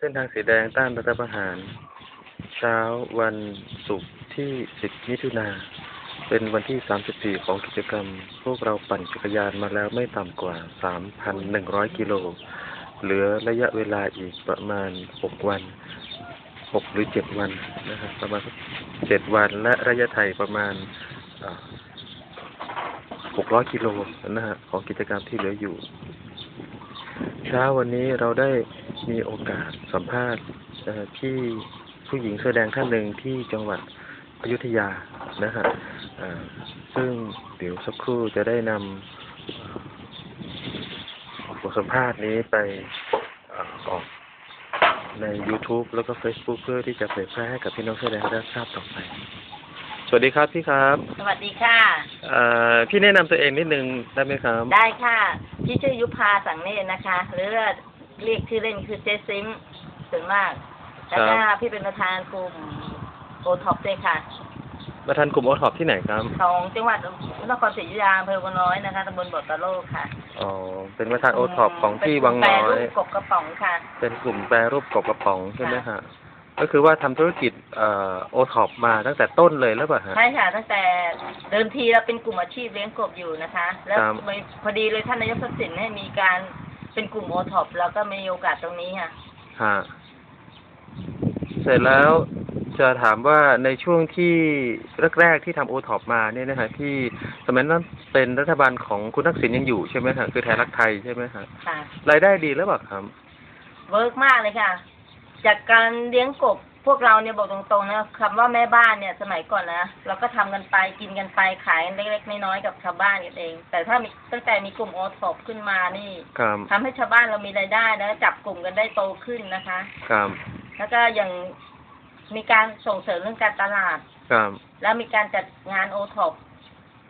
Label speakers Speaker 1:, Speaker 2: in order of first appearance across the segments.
Speaker 1: เส้นทางสีแดงต้านรัฐประหาร เช้าวันศุกร์ที่ 10 มิถุนา เป็นวันที่ 34 ของกิจกรรม พวกเราปั่นจักรยานมาแล้วไม่ต่ำกว่า 3,100 กิโล เหลือระยะเวลาอีกประมาณ 6 วัน 6 หรือ 7 วันนะครับ ประมาณ 7 วัน และระยะไทยประมาณ 600 กิโลนะฮะของกิจกรรมที่เหลืออยู่ เช้าวันนี้เราได้ มีโอกาสสัมภาษณ์เอ่อที่ผู้หญิงเสื้อแดงท่านหนึ่งที่จังหวัดอยุธยานะฮะเอ่อซึ่งเดี๋ยวสักครู่จะได้นำบทสัมภาษณ์นี้ไปเอ่อออกใน YouTube แล้วก็ Facebook เพื่อที่จะเผยแพร่ให้กับพี่น้องเสื้อแดงได้ทราบต่อไป สวัสดีครับพี่ครับ
Speaker 2: สวัสดีค่ะ
Speaker 1: เอ่อพี่แนะนำตัวเองนิดนึงได้ไหมครับ
Speaker 2: ได้ค่ะ พี่ชื่อยุพาสังเนตรนะคะ หรือ เรียกชื่อเล่นคือเจซิมส่วนมาก แล้วก็พี่เป็นประธานกลุ่มโอท็อปด้วยค่ะ
Speaker 1: ประธานกลุ่มโอท็อปที่ไหนครับ
Speaker 2: ของจังหวัดนครศรีอยุธยาอำเภอวังน้อยนะคะตำบลบ่อตะโลกค่ะ
Speaker 1: อ๋อ เป็นประธานโอท็อปของที่วังน้อย
Speaker 2: เป็นกลุ่มแปรรูปกบกระป๋องค่ะ
Speaker 1: เป็นกลุ่มแปรรูปกบกระป๋องใช่ไหมฮะก็คือว่าทำธุรกิจเอ่อโอท็อปมาตั้งแต่ต้นเลยแล้วเปล่าฮะ
Speaker 2: ใช่ค่ะ ตั้งแต่เดิมทีเราเป็นกลุ่มอาชีพเลี้ยงกบอยู่นะคะ แล้ว
Speaker 1: ครับ
Speaker 2: ไม่พอดีเลยท่านนายกทักษิณให้มีการ เป็นกลุ่มโอท็อปเราก็มีโอกาสตรงนี้ค่ะ
Speaker 1: ฮะเสร็จแล้วจะถามว่าในช่วงที่แรกๆที่ทำโอท็อปมาเนี่ยนะฮะที่สมัยนั้นเป็นรัฐบาลของคุณทักษิณยังอยู่ใช่ไหมฮะคือไทยรักไทยใช่ไหมฮะ
Speaker 2: ค่ะ
Speaker 1: รายได้ดีแล้วเปล่าครับ
Speaker 2: เวิร์กมากเลยค่ะ จากการเลี้ยงกบพวกเราเนี่ยบอกตรงๆนะคำว่าแม่บ้านเนี่ยสมัยก่อนนะเราก็ทำกันไปกินกันไปขายเล็กๆน้อยๆกับชาวบ้านกันเอง แต่ถ้ามีตั้งแต่มีกลุ่มโอทอปขึ้นมานี่
Speaker 1: ครับ
Speaker 2: ทำให้ชาวบ้านเรามีรายได้แล้วจับกลุ่มกันได้โตขึ้นนะคะ
Speaker 1: ครับ
Speaker 2: แล้วก็อย่างมีการส่งเสริมเรื่องการตลาด
Speaker 1: ครับ
Speaker 2: แล้วมีการจัดงานโอท็อป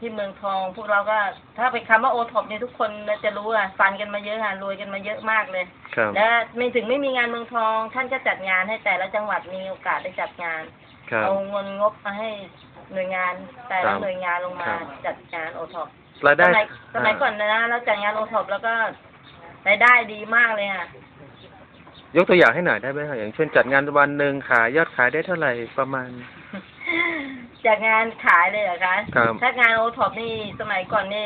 Speaker 2: ที่เมืองทอง พวกเราก็ ถ้าเป็นคำว่าโอท็อปเนี่ยทุกคนจะรู้อะฟันกันมาเยอะค่ะรวยกันมาเยอะมากเลย
Speaker 1: ครับ
Speaker 2: และไม่ถึงไม่มีงานเมืองทอง ท่านก็จัดงานให้แต่ละจังหวัดมีโอกาสได้จัดงาน
Speaker 1: ครับ
Speaker 2: เอาเงินงบมาให้หน่วยงานแต่
Speaker 1: ครั
Speaker 2: ละ
Speaker 1: บ
Speaker 2: หน่วยงานลงมา
Speaker 1: ครับ
Speaker 2: จัดงานโอท็อป
Speaker 1: ราย
Speaker 2: ส
Speaker 1: ได้
Speaker 2: มัยสมัยก่อนนะเราจัดงานโอท็อปแล้วก็รายได้ดีมากเลยค่ะ
Speaker 1: ยกตัวอย่างให้หน่อยได้ไหมครับอย่างเช่นจัดงานวันหนึ่งขายยอดขายได้เท่าไหร่ประมาณ
Speaker 2: จัดงานขายเลยเหรอคะ
Speaker 1: ครับ
Speaker 2: ถ้างานโอท็อปนี่สมัยก่อนนี่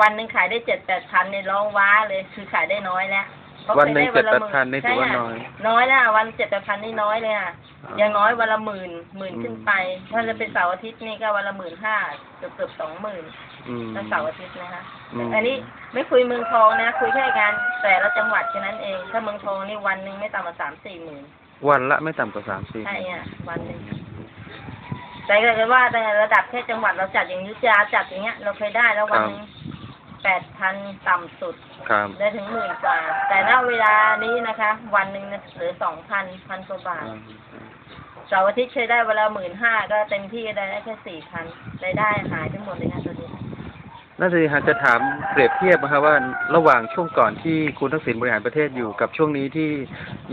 Speaker 2: วันหนึ่งขายได้เจ็ดแปดพันเนี่ยร้องว้าเลยคือขายได้น้อยแล้วพราะ
Speaker 1: วันหนึ่ง
Speaker 2: คยได้ละ
Speaker 1: 7-8,000นี่ถือว่า
Speaker 2: ใช่ค่ะ
Speaker 1: น้อย
Speaker 2: น้อยแล้ววันเจ็ดแปดพันนี่น้อยเลยค่ะ
Speaker 1: อ่า
Speaker 2: อย่างน้อยวันละหมื่นหมื่น
Speaker 1: อืม
Speaker 2: ขึ้นไป ถ้าจะเป็นเสาร์อาทิตย์นี่ก็วันละหมื่นห้าเกือบเกือบสองหมื่น
Speaker 1: อืม
Speaker 2: ถ้าเสาร์อาทิตย์นะคะ
Speaker 1: อืม
Speaker 2: อันนี้ไม่คุยเมืองทองนะ คุยแค่งานแต่ละจังหวัดแค่นั้นเอง ถ้าเมืองทองนี่วันหนึ่งไม่ต่ำกว่าสามสี่หมื่น
Speaker 1: วันละไม่ต่ำกว่าสามสี่
Speaker 2: ใช่อะวันหนึ่ง แต่ก็คือว่าแต่ระดับแค่จังหวัดเราจัดอย่างอยุทธยาจัดอย่างเงี้ย เราเคยได้แล้ววันหนึ่งแปดพันต่ำสุด
Speaker 1: ครับ
Speaker 2: ได้ถึงหมื่นกว่า แต่ณเวลานี้นะคะ วันหนึ่งเหลือสองพันพันกว่าบาท
Speaker 1: อืม
Speaker 2: เสาร์อาทิตย์เคยได้เวลาหมื่นห้าก็เต็มที่ก็ได้แค่สี่พันรายได้หายทั้งหมดเลยค่ะตัวนี้
Speaker 1: น่าจะหาจะถามเปรียบเทียบนะครับว่าระหว่างช่วงก่อนที่คุณทักษิณบริหารประเทศอยู่กับช่วงนี้ที่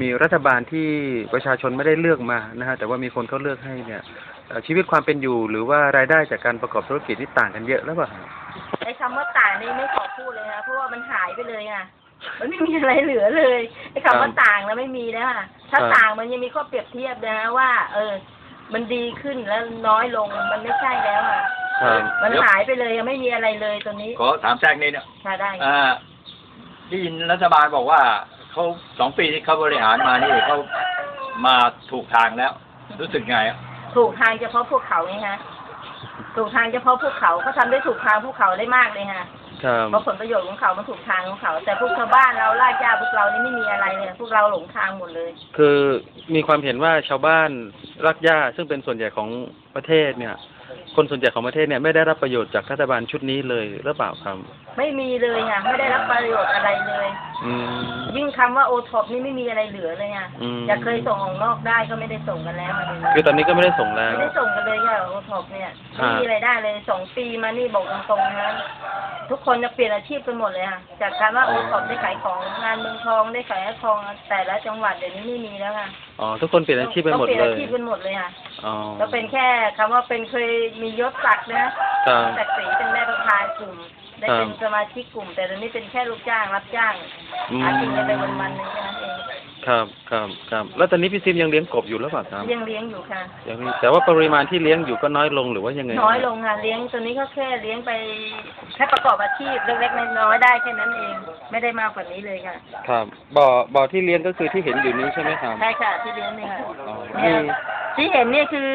Speaker 1: มีรัฐบาลที่ประชาชนไม่ได้เลือกมานะฮะแต่ว่ามีคนเขาเลือกให้เนี่ยเอ่อ ชีวิตความเป็นอยู่หรือว่ารายได้จากการประกอบธุรกิจที่ต่างกันเยอะแล้วเปล่าฮะ
Speaker 2: ไอ้คำว่าต่างนี่ไม่ขอพูดเลยนะเพราะว่ามันหายไปเลยอะ มันไม่มีอะไรเหลือเลยไอ้คำว่าต่างแล้วไม่มีแล้วอะถ้าต่างมันยังมีข้อเปรียบเทียบนะว่า เออ มันดีขึ้นแล้วน้อยลงมันไม่ใช่แล้วอะ
Speaker 1: ครับ
Speaker 2: มันหายไปเลยยังไม่มีอะไรเลยตัวนี้
Speaker 3: ขอถามแทรกนิดเนี่ย
Speaker 2: ใช่ได้
Speaker 3: อ่าได้ยินรัฐบาลบอกว่าเขาสองปีที่เขาบริหารมานี่เขามาถูกทางแล้ว รู้สึกไงอะ
Speaker 2: ถูกทางเฉพาะพวกเขาไงฮะ ถูกทางเฉพาะพวกเขาเขาทำได้ถูกทางพวกเขาได้มากเลยฮะ
Speaker 1: ครับ
Speaker 2: เพราะผลประโยชน์ของเขามันถูกทางของเขา แต่พวกชาวบ้านเราลากย่าพวกเรานี่ไม่มีอะไรเลยพวกเราหลงทางหมดเลย
Speaker 1: คือมีความเห็นว่าชาวบ้านรักหญ้าซึ่งเป็นส่วนใหญ่ของ ประเทศเนี่ย คนส่วนใหญ่ของประเทศเนี่ยไม่ได้รับประโยชน์จากรัฐบาลชุดนี้เลยหรือเปล่าครับ
Speaker 2: ไม่มีเลยค่ะไม่ได้รับประโยชน์อะไรเลย
Speaker 1: อืม
Speaker 2: ยิ่งคำว่าโอท็อปนี่ไม่มีอะไรเหลือเลยอะ
Speaker 1: อืม
Speaker 2: จะเคยส่งออกนอกได้ก็ไม่ได้ส่งกันแล้วอะเดี๋ยวนี้
Speaker 1: คือตอนนี้ก็ไม่ได้ส่งแล้ว
Speaker 2: ไม่ได้ส่งกันเลยค่ะโอท็อปเนี่ยไม่
Speaker 1: อ่ามี
Speaker 2: มีอะไรได้เลยสองปีมานี่บอกตรงๆนะทุกคนจะเปลี่ยนอาชีพกันหมดเลยค่ะจากการว่าโอท็อปได้ขายของงานเมืองทองได้ขายของแต่ละจังหวัดเดี๋ยวนี้ไม่มีแล้วค่ะ
Speaker 1: อ๋อทุกคนเปลี่ยนอาชีพไปหมด
Speaker 2: ต้องเปลี่ยน
Speaker 1: เลย
Speaker 2: อาชีพกันหมดเลยค่ะ
Speaker 1: อ๋อ
Speaker 2: แล้วเป็นแค่คำว่าเป็นเคยมียศศักดิ์นะครับศักดิ์ศรีเป็นแม่ประธานกลุ่ม ได้เป็น
Speaker 1: ครับ
Speaker 2: สมาชิกกลุ่ม แต่ตอนนี้เป็นแค่ลูกจ้างรับจ้าง
Speaker 1: อืม
Speaker 2: หากินกันไปวันๆหนึงแค่นั้นเอง
Speaker 1: ครับครับครับ แล้วตอนนี้พี่ซิมยังเลี้ยงกบอยู่หรือเปล่าครับ
Speaker 2: ยังเลี้ยงอยู่ค่ะ
Speaker 1: ยังมีแต่ว่าปริมาณที่เลี้ยงอยู่ก็น้อยลงหรือว่ายังไง
Speaker 2: น้อยลงค่ะ เลี้ยงตัวนี้ก็แค่เลี้ยงไปแค่ประกอบอาชีพเล็กๆน้อยๆได้แค่นั้นเอง ไม่ได้มากกว่านี้เลยค่ะ
Speaker 1: ครับ บ่อ บ่อที่เลี้ยงก็คือที่เห็นอยู่นี้ใช่ไหมครับ
Speaker 2: ใช่ค่ะ ที่เลี้ยงเนี่ยค่ะ
Speaker 1: อ๋อ
Speaker 2: เนี่
Speaker 1: มี
Speaker 2: ย ที่เห็นเนี่ยคือ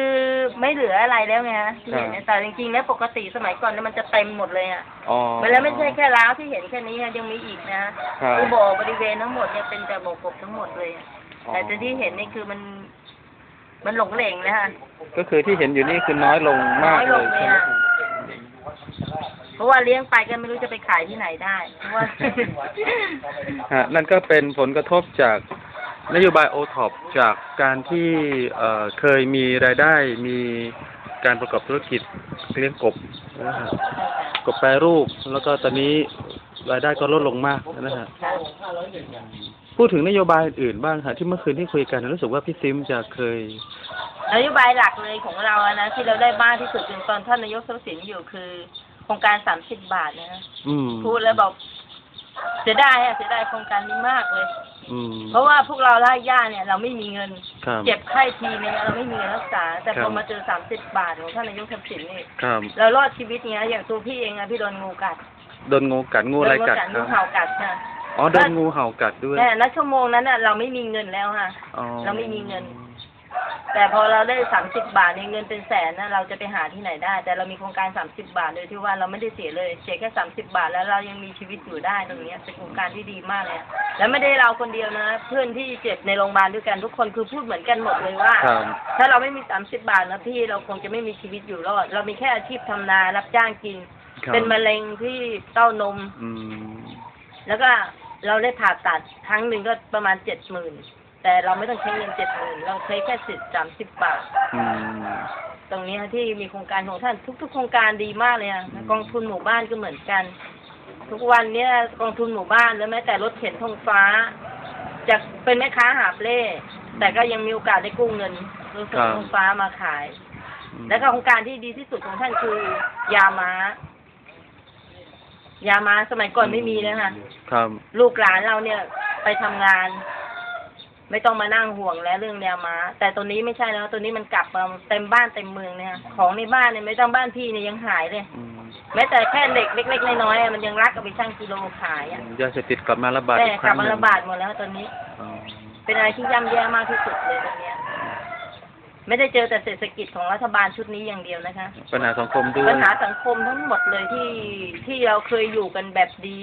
Speaker 2: ไม่เหลืออะไรแล้วไงฮะที่เห็นเนี่ยแต่จริงๆแล้วปกติสมัยก่อนเนี่ยมันจะเต็มหมดเลยอะ
Speaker 1: อ๋อ
Speaker 2: มันแล้วไม่ใช่แค่ร้าวที่เห็นแค่นี้นะยังมีอีกนะครับ คือบ่อบริเวณทั้งหมดเนี่ยเป็นแต่บ่อกบทั้งหมดเลยอะ
Speaker 1: อ๋อ
Speaker 2: แต่ที่เห็นนี่คือมัน มันหลงเหลงนะฮะ
Speaker 1: ก็คือที่เห็นอยู่นี่คือน้อยลงมาก
Speaker 2: น้อย
Speaker 1: เล
Speaker 2: ล
Speaker 1: ย
Speaker 2: งเลย
Speaker 1: ใช่ไหม
Speaker 2: อะเพราะว่าเลี้ยงไปก็ไม่รู้จะไปขายที่ไหนได้เพราะว่า
Speaker 1: ฮะนั่นก็เป็นผลกระทบจาก นโยบายโอท็อปจากการที่เอ่อเคยมีรายได้มีการประกอบธุรกิจเลี้ยงกบนะฮะกบแปรรูป แล้วก็ตอนนี้รายได้ก็ลดลงมากนะฮะ
Speaker 2: ค่ะ
Speaker 1: พูดถึงนโยบายอื่นๆบ้างฮะที่เมื่อคืนที่คุยกันรู้สึกว่าพี่ซิมจะเคย
Speaker 2: นโยบายหลักเลยของเราอะนะที่เราได้มากที่สุดจนตอนท่านนายกทรัพย์สินอยู่คือโครงการสามสิบบาทนะฮะ
Speaker 1: อืม
Speaker 2: พูดแล้วบอกเสียดายอะเสียดายโครงการนี้มากเลย
Speaker 1: อืม
Speaker 2: เพราะว่าพวกเราไล่ย่าเนี่ยเราไม่มีเงิน
Speaker 1: ครับ
Speaker 2: เจ็บไข้ทีนึงเราไม่มีเงินรักษา แต่
Speaker 1: ครั
Speaker 2: พอบมาเจอสามสิบบาทของท่านนายกทักษิณนี่
Speaker 1: ครับ
Speaker 2: เรารอดชีวิตเนี้ยอย่างตัวพี่เองอะพี่โดนงูกัด
Speaker 1: โดนงูกัดงูอะไรกัด
Speaker 2: โดนงู
Speaker 1: ค
Speaker 2: เห่า
Speaker 1: รับ
Speaker 2: กัดค่ะ
Speaker 1: อ๋อโดนงูเห่ากัดด้วย
Speaker 2: แต่ณชั่วโมงนั้นอะเราไม่มีเงินแล้วค่ะ
Speaker 1: อ๋อ
Speaker 2: เราไม่มีเงิน แต่พอเราได้สามสิบบาทในยเงินเป็นแสนนะเราจะไปหาที่ไหนได้ แต่เรามีโครงการสามสิบบาทโดยที่ว่าเราไม่ได้เสียเลยเสียแค่สามสิบบาทแล้วเรายังมีชีวิตอยู่ได้ตรงเนี้ยเป็นโครงการที่ดีมากเลยอะแล้วไม่ได้เราคนเดียวนะ เพื่อนที่เจ็บในโรงพยาบาลด้วยกันทุกคนคือพูดเหมือนกันหมดเลยว่า
Speaker 1: ครับ
Speaker 2: ถ้าเราไม่มีสามสิบบาทนะพี่เราคงจะไม่มีชีวิตอยู่รอดเรามีแค่อาชีพทำนารับจ้างกิน
Speaker 1: ครับ
Speaker 2: เป็นมะเร็งที่เต้านม
Speaker 1: อืม
Speaker 2: แล้วก็เราได้ผ่าตัดครั้งหนึ่งก็ประมาณเจ็ดหมื่น แต่เราไม่ต้องใช้เงินเจ็ดหมื่นเราใช้แค่สิบสามสิบบาท
Speaker 1: อืม
Speaker 2: ตรงนี้ค่ะที่มีโครงการของท่านทุก ๆ โครงการดีมากเลยอะกองทุนหมู่บ้านก็เหมือนกัน ทุกวันเนี้ยกองทุนหมู่บ้านแล้วแม้แต่รถเข็นธงฟ้าจะเป็นแม่ค้าหาบเล่แต่ก็ยังมีโอกาสได้กู้เงินรถเข็นธงฟ้ามาขาย แล้วก็โครงการที่ดีที่สุดของท่านคือยาม้า ยาม้าสมัยก่อนไม่มีเลยค่ะ
Speaker 1: ครับ
Speaker 2: ลูกหลานเราเนี่ยไปทำงาน ไม่ต้องมานั่งห่วงแล้วเรื่องยาม้า แต่ตัวนี้ไม่ใช่แล้วตัวนี้มันกลับมาเต็มบ้านเต็มเมืองเนี่ยค่ะของในบ้านเนี่ยไม่ต้องบ้านพี่เนี่ยยังหายเลย
Speaker 1: อืม
Speaker 2: แม้แต่แค่เด็กเล็กๆน้อยๆอะมันยังรักเอาไปชั่งกิโลขายอะ
Speaker 1: ยาเสพติดกลับมาระบาด
Speaker 2: แต่
Speaker 1: อีกค
Speaker 2: กลั
Speaker 1: รั้
Speaker 2: บ
Speaker 1: งห
Speaker 2: มา
Speaker 1: นึ่ง
Speaker 2: ระบาดหมดแล้วตอนนี้
Speaker 1: อ๋อ
Speaker 2: เป็นอะไรที่ย่ำแย่มากที่สุดเลยตรงเนี้ย ไม่ได้เจอแต่เศรษฐกิจของรัฐบาลชุดนี้อย่างเดียวนะคะ
Speaker 1: ปัญหาสังคมด้วย
Speaker 2: ปัญหาสังคมทั้งหมดเลยที่ที่เราเคยอยู่กันแบบดี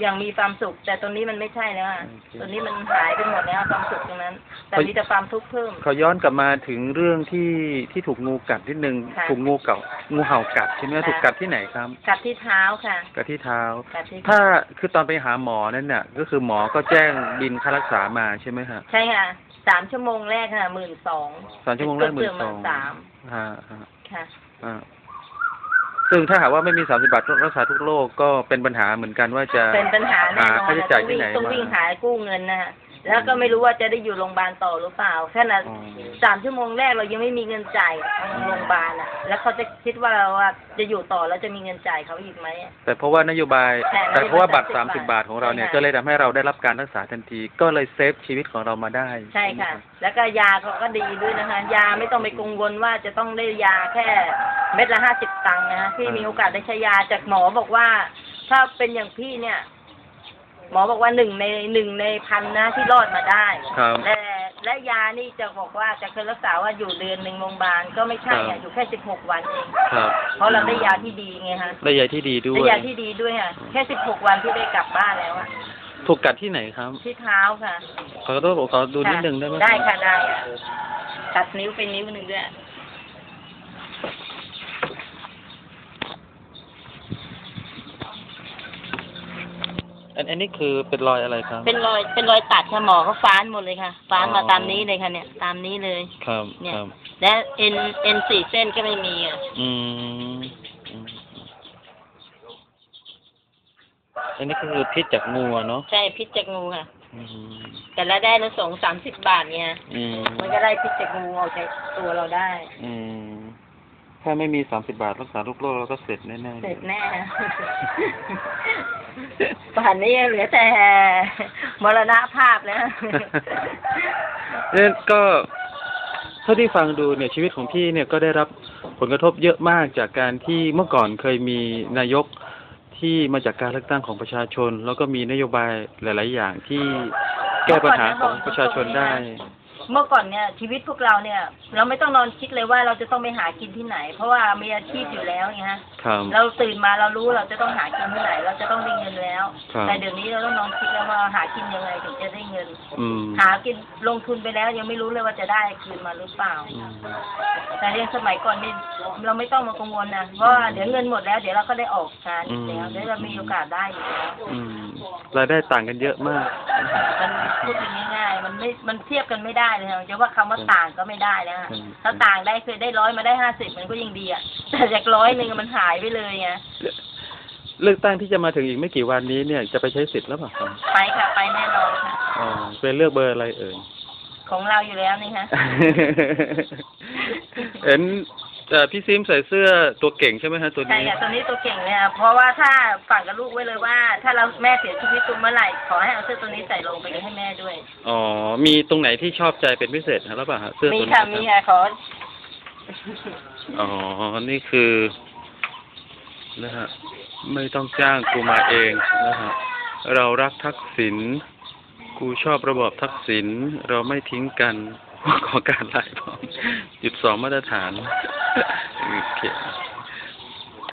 Speaker 2: อย่างมีความสุข แต่ตรงนี้มันไม่ใช่แล้วอะตรงนี้มันหายไปหมดแล้วความสุขตรงนั้น แต่มีแต่ความทุกข์เพิ่ม
Speaker 1: เขาย้อนกลับมาถึงเรื่องที่ที่ถูกงูกัดนิดนึง
Speaker 2: ค่ะ
Speaker 1: ถูกงูเก่างูเห่ากัดใช่ไหม
Speaker 2: ค่ะ
Speaker 1: ถูกกัดที่ไหนครับ
Speaker 2: กัดที่เท้าค่ะ
Speaker 1: กัดที่เท้า
Speaker 2: กัดที่
Speaker 1: ถ้าคือตอนไปหาหมอนั่นน่ะ ก็คือหมอก็แจ้งบินค่ารักษามาใช่ไหมฮะ
Speaker 2: ใช่ค่ะสามชั่วโมงแรกค่ะหมื่นสอง
Speaker 1: สามชั่วโมงแรกหมื่นสอง
Speaker 2: สาม
Speaker 1: ฮะฮะ
Speaker 2: ค่ะ
Speaker 1: อ่า ซึ่งถ้าหากว่าไม่มีสามสิบบาทรักษาทุกโรคก็เป็นปัญหาเหมือนกันว่าจะ
Speaker 2: เป็นปัญหาแน่นอน
Speaker 1: ค่าใช้จ่ายที่ไหน
Speaker 2: ต้องวิ่ง
Speaker 1: มา
Speaker 2: หากู้เงินนะฮะ แล้วก็ไม่รู้ว่าจะได้อยู่โรงพยาบาลต่อหรือเปล่าแค่นั้น
Speaker 1: อ๋อ
Speaker 2: สามชั่วโมงแรกเรายังไม่มีเงินจ่ายทางโรงพยาบาลอะ แล้วเขาจะคิดว่าเราอะจะอยู่ต่อแล้วจะมีเงินจ่ายเขาอีกไหมอะ
Speaker 1: แต่เพราะว่านโยบาย
Speaker 2: แต่
Speaker 1: แต่เพราะว่าบัตร
Speaker 2: นโยบาย
Speaker 1: สามสิบบาทของเราเนี่ย
Speaker 2: ใช่ค่ะ
Speaker 1: ก็เลยทำให้เราได้รับการรักษาทันที ก็เลยเซฟชีวิตของเรามาได้
Speaker 2: ใช่ค่ะ
Speaker 1: ไหมรับ
Speaker 2: แล้วก็ยาเขาก็ดีด้วยนะคะ ยาไม่ต้องไปกังวลว่าจะต้องได้ยาแค่เม็ดละห้าสิบตังค์นะที่มีโอกาสได้ใช้ยาจากหมอบอกว่า ถ้าเป็นอย่างพี่เนี่ย หมอบอกว่าหนึ่งในหนึ่งในพันนะที่รอดมาได้
Speaker 1: ครับ
Speaker 2: และและยานี่จะบอกว่าจะเคยรักษาว่าอยู่เดือนหนึ่งโรงพยาบาลก็ไม่ใช่
Speaker 1: ครั
Speaker 2: อะ
Speaker 1: บ
Speaker 2: อยู่แค่สิบหกวันเอง
Speaker 1: ครับ
Speaker 2: เพราะเราได้ยาที่ดีไงฮะ
Speaker 1: ได้ยาที่ดีด้ว
Speaker 2: ได้
Speaker 1: ย
Speaker 2: ยาที่ดีด้วยค่ะแค่สิบหกวันที่ได้กลับบ้านแล้วอะ
Speaker 1: ถูกกัดที่ไหนครับ
Speaker 2: ที่เท้าค่ะ
Speaker 1: ขอโทษขอดูนิดนึงได้ไหม
Speaker 2: ได้
Speaker 1: รับ
Speaker 2: ค่ะได้อะตัดนิ้วไปนิ้วหนึ่งด้วย
Speaker 1: อันอันนี้คือเป็นรอยอะไรครับ
Speaker 2: เป็นรอยเป็นรอยตัดค่ะหมอก็ฟ้านหมดเลยค่ะ ฟ้านมา
Speaker 1: อ๋อ
Speaker 2: ตามนี้เลยค่ะเนี่ย ตามนี้เลย
Speaker 1: ครับ
Speaker 2: เนี่ย
Speaker 1: ครับ
Speaker 2: และเอ็นเอ็นสี่เส้นก็ไม่มีอะ
Speaker 1: อืมอืมอันนี้ก็คือพิษจากงูอะเนาะ
Speaker 2: ใช่พิษจากงูค่ะ
Speaker 1: อืม
Speaker 2: แต่ละได้ละสองสามสิบบาทเนี่ย
Speaker 1: อืม
Speaker 2: มันก็ได้พิษจากงูออกจากตัวเราได้
Speaker 1: อืม ถ้าไม่มีสามสิบาทรักษาลูกโรคเราก็เสร็จแน่ๆ
Speaker 2: เสร็จแน่ ป่านนี้เหลือแต่มรณภาพแล้ว
Speaker 1: เนี่ยก็เท่าที่ฟังดูเนี่ยชีวิตของพี่เนี่ยก็ได้รับผลกระทบเยอะมากจากการที่เมื่อก่อนเคยมีนายกที่มาจากการเลือกตั้งของประชาชน แล้วก็มีนโยบายหลาย ๆ อย่างที่แก้ปัญหาของประชาชนได้
Speaker 2: เมื่อก่อนเนี่ยชีวิตพวกเราเนี่ย เราไม่ต้องนอนคิดเลยว่าเราจะต้องไปหากินที่ไหน เพราะว่ามีอาชีพอยู่แล้วไงฮะ
Speaker 1: ครับ
Speaker 2: เราตื่นมาเรารู้เราจะต้องหากินที่ไหน เราจะต้องได้เงินแล้ว
Speaker 1: ครับ
Speaker 2: แต่เดี๋ยวนี้เราต้องนอนคิดแล้วว่าหากินยังไงถึงจะได้เงิน
Speaker 1: อืม
Speaker 2: หากินลงทุนไปแล้วยังไม่รู้เลยว่าจะได้คืนมาหรือเปล่า
Speaker 1: อืม
Speaker 2: แต่เรียนสมัยก่อนนี่เราไม่ต้องมากังวลนะเพราะว่าเดี๋ยวเงินหมดแล้ว เดี๋ยวเราก็ได้ออกงานอีกแล้วเดี๋ยวเรามีโอกาสได้อยู่แล้ว
Speaker 1: อืมรายได้ต่างกันเยอะมาก
Speaker 2: มันพูดกันง่ายๆมัน ไม่มันเทียบกันไม่ได้เลยนะจะว่าคำว่าต่างก็ไม่ได้แล้วอะ
Speaker 1: อืม
Speaker 2: ถ้าต่างได้เคยได้ร้อยมาได้ห้าสิบมันก็ยังดีอะแต่จากร้อยหนึ่งมันหายไปเลยไง
Speaker 1: เลือกตั้งที่จะมาถึงอีกไม่กี่วันนี้เนี่ยจะไปใช้สิทธิ์แล้วเปล่าครับ
Speaker 2: ไปค่ะไปแน่นอนค่ะ
Speaker 1: อ๋อเป็นเลือกเบอร์อะไรเอ่ย
Speaker 2: ของเราอยู่แล้วนี่ฮะ
Speaker 1: เห็น เอ่อพี่ซิมใส่เสื้อตัวเก่งใช่ไหมฮะตัว
Speaker 2: ใช่
Speaker 1: นี้
Speaker 2: ค่ะตัวนี้ตัวเก่งเลยค่ะเพราะว่าถ้าฝากกับลูกไว้เลยว่า ถ้าเราแม่เสียชีวิตตัวเมื่อไหร่ขอให้เอาเสื้อตัวนี้ใส่ลงไปให้แม่ด้วย
Speaker 1: อ๋อ มีตรงไหนที่ชอบใจเป็นพิเศษหรือเปล่าฮะเสื้อ
Speaker 2: มี
Speaker 1: ตัวนี้
Speaker 2: ค่ะ
Speaker 1: รับ
Speaker 2: มีค่ะขอ
Speaker 1: อ๋อ นี่คือนะฮะไม่ต้องจ้างกูมาเองนะฮะเรารักทักษิณกูชอบระบอบทักษิณเราไม่ทิ้งกันขอการไล่พร้อมจุดสองมาตรฐาน โอเค